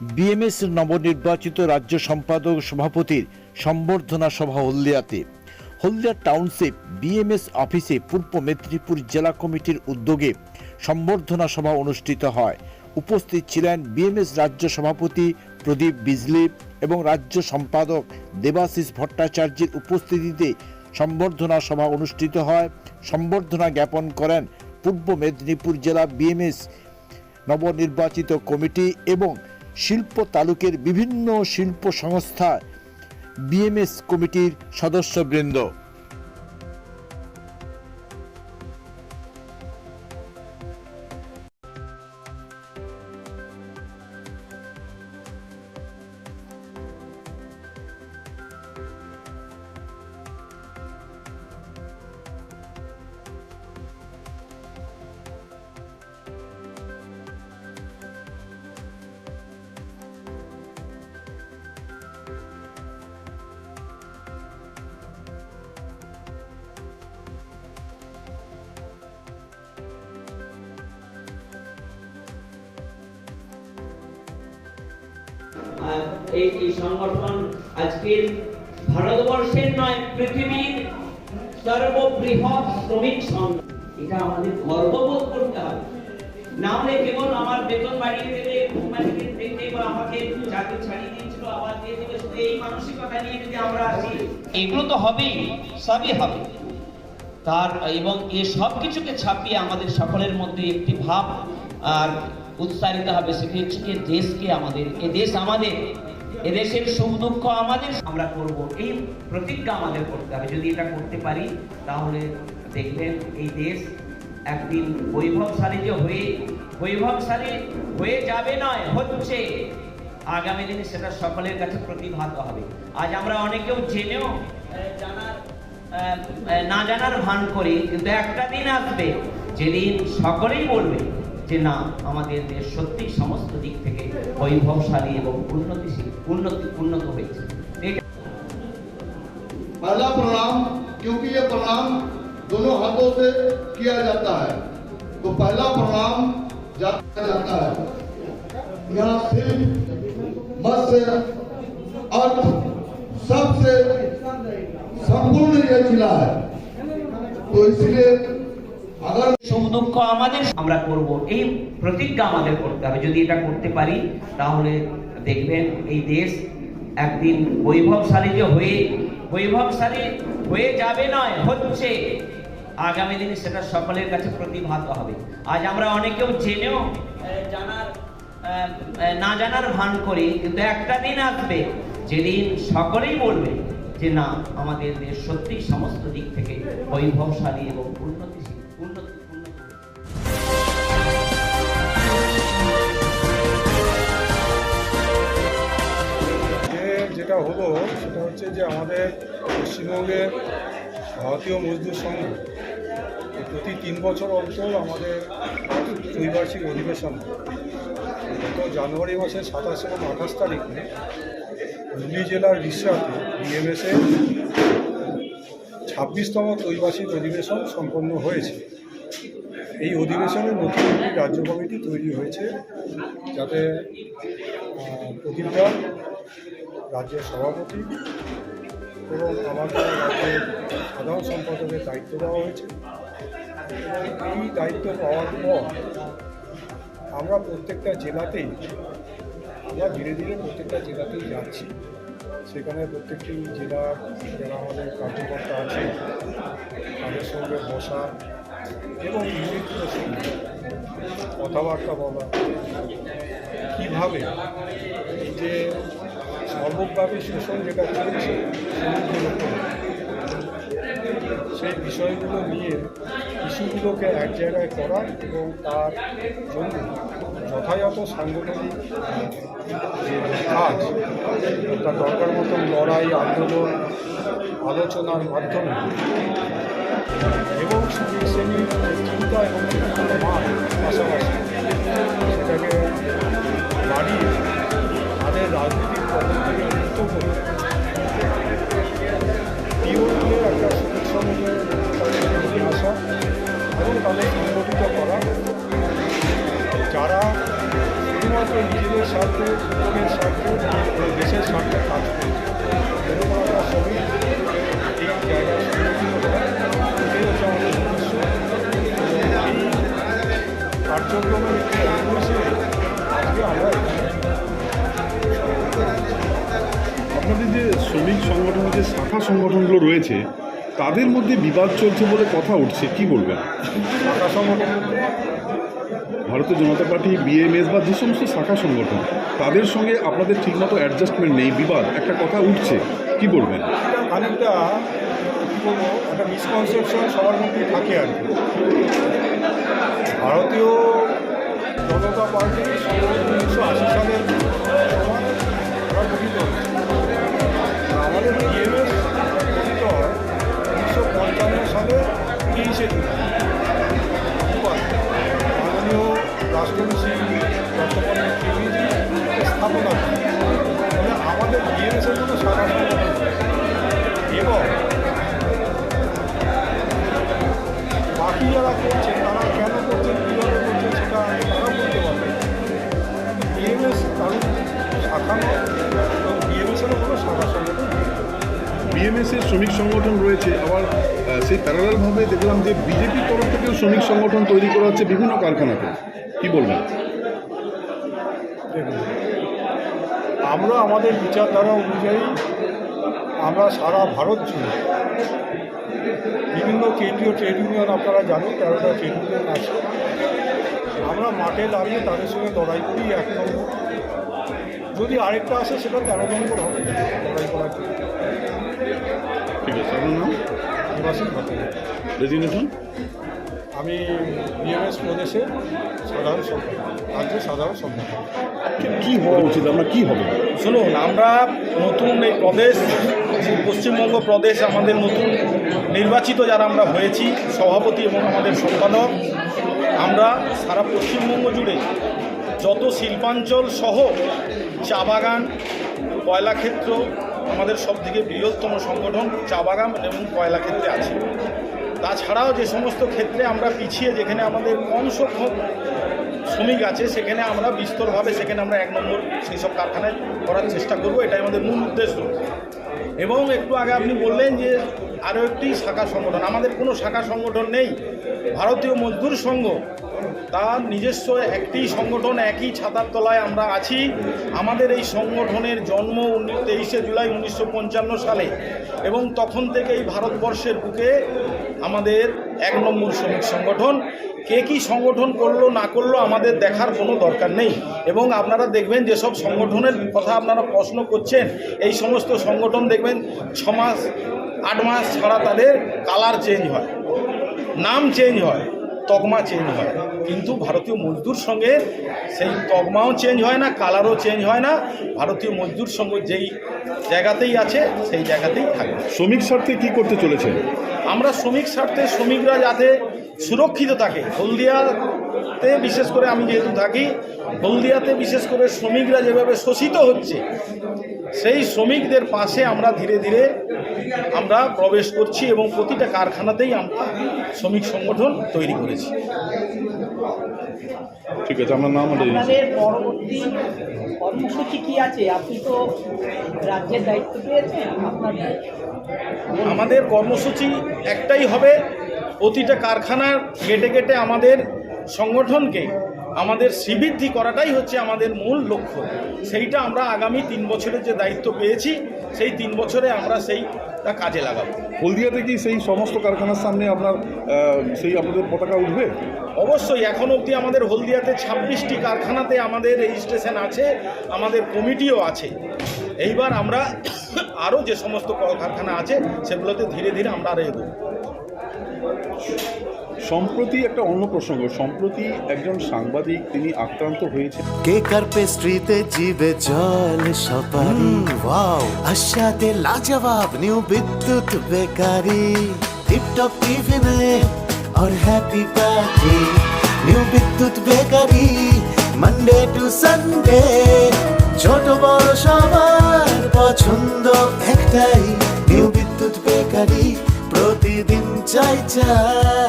BMS নবনির্বাচিত রাজ্য সম্পাদক সভাপতির সম্বর্ধনা সভা হলদিয়াতে। হলদিয়া টাউনশিপ বিএমএস অফিসে পূর্ব মেদিনীপুর জেলা কমিটির উদ্যোগে সম্বর্ধনা সভা অনুষ্ঠিত হয়। উপস্থিত ছিলেন বিএমএস রাজ্য সভাপতি প্রদীপ বিজলি এবং রাজ্য সম্পাদক দেবাশিস ভট্টাচার্যের উপস্থিতিতে সম্বর্ধনা সভা অনুষ্ঠিত হয়। সম্বর্ধনা জ্ঞাপন করেন পূর্ব মেদিনীপুর জেলা বিএমএস নবনির্বাচিত কমিটি এবং শিল্প তালুকের বিভিন্ন শিল্প সংস্থা বিএমএস কমিটির সদস্যবৃন্দ। এই সংগঠন আজকের ভারতবর্ষের নয়, পৃথিবীর সর্ববৃহৎ শ্রমিক সংগঠন। এটা আমাদের গর্ববোধ করতে হবে। না হলে কেবল আমার বেতন বাড়িয়ে দেবে দেখতে বা আমাকে চাকরি ছাড়িয়ে দিয়েছিল, আবার দিয়ে দেবে। শুধু এই মানসিকতা নিয়ে যদি আমরা আসি, এগুলো তো হবেই, সবই হবে। তার এবং এ সব কিছুকে ছাপিয়ে আমাদের সকলের মধ্যে একটি ভাব আর উৎসারিত হবে হচ্ছে কি দেশকে আমাদের, এ দেশ আমাদের, এ দেশের সুখ দুঃখ আমাদের। আমরা করব, এই প্রতিজ্ঞা আমাদের করতে হবে। যদি এটা করতে পারি, তাহলে দেখবেন এই দেশ একদিন বৈভবশালী যে হয়ে, বৈভবশালী হয়ে যাবে নয় হচ্ছে। আগামী দিনে সেটা সকলের কাছে প্রতিভাত হবে। আজ আমরা অনেকেও জেনেও জানার না জানার ভান করি, কিন্তু একটা দিন আসবে, যেদিন সকলেই বলবে যে না আমাদের দেশ সত্যি সমস্ত দিক থেকে বৈভবশালী এবং উন্নতিশীল উন্নতি উন্নত হয়েছে এটা पहला प्रणाम क्योंकि ये प्रणाम दोनों हाथों से किया जाता है तो पहला प्रणाम जाता जाता है यहाँ सिर्फ मत्स्य अर्थ सबसे संपूर्ण ये जिला है तो इसलिए अगर সুখ দুঃখ আমাদের, আমরা করব। এই প্রতিজ্ঞা আমাদের করতে হবে। যদি এটা করতে পারি, তাহলে দেখবেন এই দেশ একদিন বৈভবশালী যে হয়ে, বৈভবশালী হয়ে যাবে নয় হচ্ছে। আগামী দিনে সেটা সকলের কাছে প্রতিভাত হবে। আজ আমরা অনেকেও জেনেও জানার না জানার ভান করি, কিন্তু একটা দিন আসবে, যেদিন সকলেই বলবে যে না, আমাদের দেশ সত্যি সমস্ত দিক থেকে বৈভবশালী এবং উন্নতি যেটা হলো সেটা হচ্ছে যে আমাদের পশ্চিমবঙ্গের ভারতীয় মজদুর সংঘ প্রতি তিন বছর অন্তর আমাদের ত্রৈবার্ষিক অধিবেশন গত জানুয়ারি মাসের সাতাশ এবং আঠাশ তারিখে হুগলি জেলার রিসাতে বিএমএসের ছাব্বিশতম ত্রৈবার্ষিক অধিবেশন সম্পন্ন হয়েছে। এই অধিবেশনে নতুন একটি রাজ্য কমিটি তৈরি হয়েছে যাতে প্রদীপদা রাজ্যের সভাপতি এবং আমাকে রাজ্যের সাধারণ সম্পাদকের দায়িত্ব দেওয়া হয়েছে। এই দায়িত্ব পাওয়ার পর আমরা প্রত্যেকটা জেলাতেই, আমরা ধীরে ধীরে প্রত্যেকটা জেলাতেই যাচ্ছি। সেখানে প্রত্যেকটি জেলার যারা আমাদের কার্যকর্তা আছে, তাদের সঙ্গে বসা এবং কথাবার্তা বলা, কীভাবে যে সর্বব্যাপী শোষণ যেটা চলছে সেই বিষয়গুলো নিয়ে ইস্যুগুলোকে এক জায়গায় করা এবং তার জন্য যথাযথ সাংগঠনিক যে কাজ, তার দরকার মতন লড়াই, আন্দোলন, আলোচনার মাধ্যমে এবং শ্রেণির চিন্তা এবং মান শুধুমাত্র নিজেদের স্বার্থে স্বার্থে স্বার্থে দেশের স্বার্থে কাজ করছে। এরকম একটা শ্রমিক এই জায়গায় সংগঠিত করা এটাই হচ্ছে আমাদের উদ্দেশ্য এই কার্যক্রমের একটি অঙ্গ হিসেবে আজকে আমরা আপনাদের যে শ্রমিক সংগঠনের যে শাখা সংগঠনগুলো রয়েছে তাদের মধ্যে বিবাদ চলছে বলে কথা উঠছে কি বলবেন? শাখা সংগঠন ভারতীয় জনতা পার্টি বিএমএস বা যে সমস্ত শাখা সংগঠন, তাদের সঙ্গে আপনাদের ঠিকমতো অ্যাডজাস্টমেন্ট নেই, বিবাদ, একটা কথা উঠছে, কি বলবেন? বলব, একটা মিসকনসেপশন সবার মধ্যে থাকে আর ভারতীয় জনতা পার্টি উনিশশো আশি সালের আমাদের হয় উনিশশো পঞ্চান্ন সালে তেইশে জুলাই। বিএমএস এর শ্রমিক সংগঠন রয়েছে, আবার সেই প্যারালালভাবে দেখলাম যে বিজেপির তরফ থেকেও শ্রমিক সংগঠন তৈরি করা হচ্ছে বিভিন্ন কারখানাতে। কি বলবেন? আমরা আমাদের বিচারধারা অনুযায়ী আমরা সারা ভারত জুড়ে বিভিন্ন কেন্দ্রীয় ট্রেড ইউনিয়ন আপনারা জানেন তেরোটা ট্রেড ইউনিয়ন আছে। আমরা মাঠে দাঁড়িয়ে তাদের সঙ্গে লড়াই করি এক নম্বর। যদি আরেকটা আসে সেটা তেরো নম্বর হবে। লড়াই করার জন্য। ঠিক আছে আপনার নাম? আমি বিএমএস প্রদেশের সাধারণ সম্পাদক রাজ্যের সাধারণ সম্পাদক। কি হওয়া উচিত? আমরা কি হবে? শুনুন আমরা নতুন এই প্রদেশ পশ্চিমবঙ্গ প্রদেশ আমাদের নতুন নির্বাচিত যারা আমরা হয়েছি সভাপতি এবং আমাদের সম্পাদক আমরা সারা পশ্চিমবঙ্গ জুড়ে যত শিল্পাঞ্চল সহ চা বাগান কয়লা ক্ষেত্র আমাদের সবথেকে বৃহত্তম সংগঠন চা বাগান এবং কয়লা ক্ষেত্রে আছে। তাছাড়াও যে সমস্ত ক্ষেত্রে আমরা পিছিয়ে, যেখানে আমাদের কম সংখ্যক শ্রমিক আছে, সেখানে আমরা বিস্তরভাবে, সেখানে আমরা এক নম্বর সেই সব কারখানায় করার চেষ্টা করব, এটাই আমাদের মূল উদ্দেশ্য। এবং একটু আগে আপনি বললেন যে আরও একটি শাখা সংগঠন। আমাদের কোনো শাখা সংগঠন নেই। ভারতীয় মজদুর সংঘ তার নিজস্ব একটি সংগঠন, একই ছাতার তলায় আমরা আছি। আমাদের এই সংগঠনের জন্ম তেইশে জুলাই উনিশশো পঞ্চান্ন সালে এবং তখন থেকে এই ভারতবর্ষের বুকে আমাদের এক নম্বর শ্রমিক সংগঠন। কে কি সংগঠন করল, না করল আমাদের দেখার কোনো দরকার নেই। এবং আপনারা দেখবেন যেসব সংগঠনের কথা আপনারা প্রশ্ন করছেন, এই সমস্ত সংগঠন দেখবেন ছ মাস, আট মাস ছাড়া তাদের কালার চেঞ্জ হয়। নাম চেঞ্জ হয়, তকমা চেঞ্জ হয়। কিন্তু ভারতীয় মজদুর সঙ্গে সেই তগমাও চেঞ্জ হয় না কালারও চেঞ্জ হয় না। ভারতীয় মজদুর সঙ্গে যেই জায়গাতেই আছে সেই জায়গাতেই থাকবে। শ্রমিক স্বার্থে কি করতে চলেছে আমরা শ্রমিক স্বার্থে শ্রমিকরা যাতে সুরক্ষিত থাকে। হলদিয়াতে বিশেষ করে আমি যেহেতু থাকি হলদিয়াতে বিশেষ করে শ্রমিকরা যেভাবে শোষিত হচ্ছে সেই শ্রমিকদের পাশে আমরা ধীরে ধীরে আমরা প্রবেশ করছি এবং প্রতিটা কারখানাতেই আমরা শ্রমিক সংগঠন তৈরি করেছি। ঠিক আছে আমার নাম আপনাদের পরবর্তী কর্মসূচি কি আছে? আপনি তো রাজ্যের দায়িত্ব পেয়েছেন আপনাদের আমাদের কর্মসূচি একটাই হবে প্রতিটা কারখানার গেটে গেটে আমাদের সংগঠনকে আমাদের শ্রীবৃদ্ধি করাটাই হচ্ছে আমাদের মূল লক্ষ্য। সেইটা আমরা আগামী তিন বছরের যে দায়িত্ব পেয়েছি সেই তিন বছরে আমরা সেইটা কাজে লাগাবো। হলদিয়াতে কি সেই সমস্ত কারখানার সামনে আপনার সেই আপনাদের পতাকা উঠবে? অবশ্যই এখন অবধি আমাদের হলদিয়াতে ছাব্বিশটি কারখানাতে আমাদের রেজিস্ট্রেশন আছে আমাদের কমিটিও আছে। এইবার আমরা আরও যে সমস্ত কলকারখানা আছে সেগুলোতে ধীরে ধীরে আমরা আরও এগোবো। সম্প্রতি একটা অন্য প্রসঙ্গ সম্প্রতি একজন সাংবাদিক তিনি আক্রান্ত হয়েছে কেক আর পেস্ট্রিতে জিবে জল সপারি ওয়াও আশাতে লাজবাব নিউ বিদ্যুৎ বেকারি টিপটপ টিফিনে और happy party new Bidyut bakery Monday to Sunday ছোট বড় চাই।